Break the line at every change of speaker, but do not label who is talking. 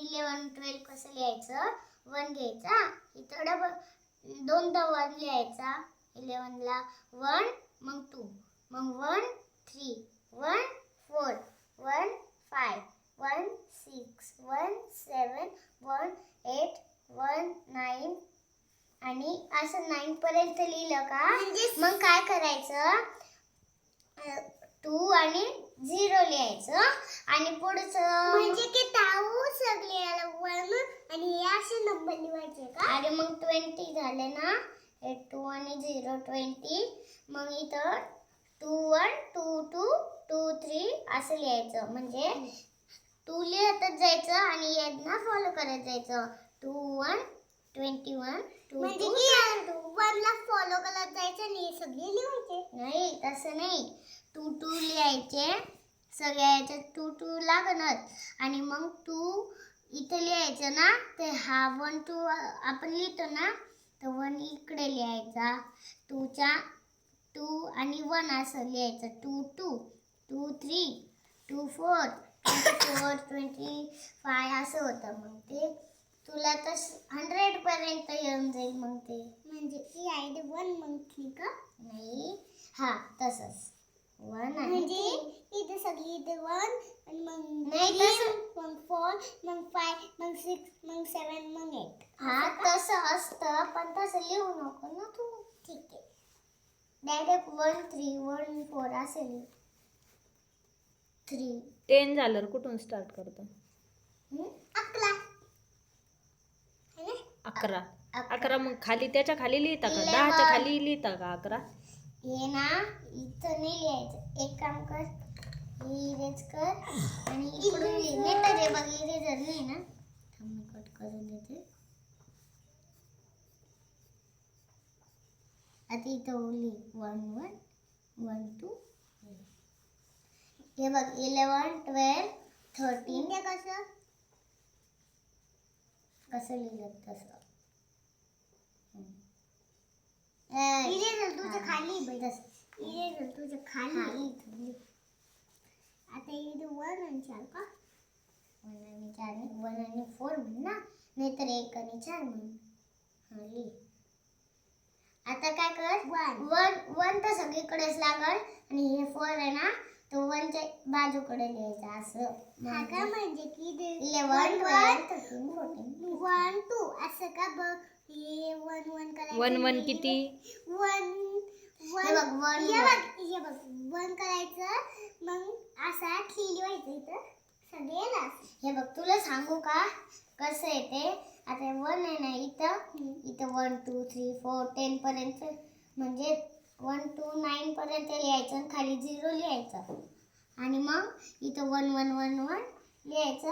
Eleven twelve कसं लिहायचं? One घ्यायचा. इथं डबल दोनदा वन लिहायचा. इलेवनला वन मग टू मग one three one four one five one six one seven one eight one nine आणि असं नाईन पर्यंत लिहिलं का? मग काय करायचं? टू आणि झिरो लिहायचं. आणि पुढचं
म्हणजे की ताऊ सगळे वन आणि हे असे नंबर
आणि मग ट्वेंटी झाले ना? हे टू आणि झिरो ट्वेंटी मग इथं two one two two two three असं लिहायचं. म्हणजे टू लिहतच जायचं आणि यांना फॉलो करत जायचं. Two one twenty one two
म्हणजे
टू
की वनला फॉलो करत जायचं आणि सगळे लिहायचे?
नाही तसं नाही. टू टू लिहायचे. सगळ्या याच्यात टू टू लागणच आणि मग टू इथे लिहायचं ना ते हा वन टू आपण लिहितो ना तर वन इकडे लिहायचा. टूच्या टू आणि वन असं लिहायचं. Two two two three two four twenty four twenty five असं होतं मग ते. तुला तर हंड्रेडपर्यंत येऊन जाईल मग ते.
म्हणजे की आयडी वन मंथली का?
नाही. हा तसंच. वन
म्हणजे. इथे सगळी इथे वन आणि मग
नाही,
three,
तसं-
मग फोर मग फाय मग सिक्स मग सेवन मग एट
हा तसं असतं पण तसं लिहू नको ना तू
ठीक आहे
direct one three one four असेल थ्री
टेन झाल्यावर कुठून स्टार्ट करतो?
अकरा. है ना?
अकरा. अकरा. मग खाली त्याच्याखाली लिहिता का. दहाच्या खाली लिहिता का अकरा?
हे ना इथं नाही लिहायचं. एक काम कर हे इरेज कर आणि इकडून लिह. नाही तर हे बघ इरेजर नाही ना? थांब मी कट करून देते. आता इथं लिह वन वन वन टू हे बघ इलेवन ट्वेल्व थर्टीन
इथे कसं?
कसं लिहिलं तसं?
तुझ्या. खाली बाई
तसं.
इथे तुझ्या
हा,
खाली
इथं.
आता इथे वन आणि चार का
वन आणि चार वन आणि फोर म्हण ना. नाहीतर एक आणि चार म्हण. हा लिह आता काय कर?
वन.
वन वन तर सगळीकडेच लागल. आणि हे फोर आहे ना तो वनच्या बाजूकडे लिहायचं असं.
हा का म्हणजे की
इलेवन
वन टू असं का बघ? हे वन वन करायचं
वन वन किती?
वन
हे
वन
बघ वन
हे बघ हे बघ वन करायचं मग असा थ्री लिहायचं इथं. सगळ्याला
हे बघ तुला सांगू का? कसं आहे ते? आता वन आहे ना इथं. इथं one two three four ten पर्यंत म्हणजे वन टू नाईन पर्यंत लिहायचं आणि खाली झिरो लिहायचं. आणि मग इथं वन वन वन वन लिहायचं.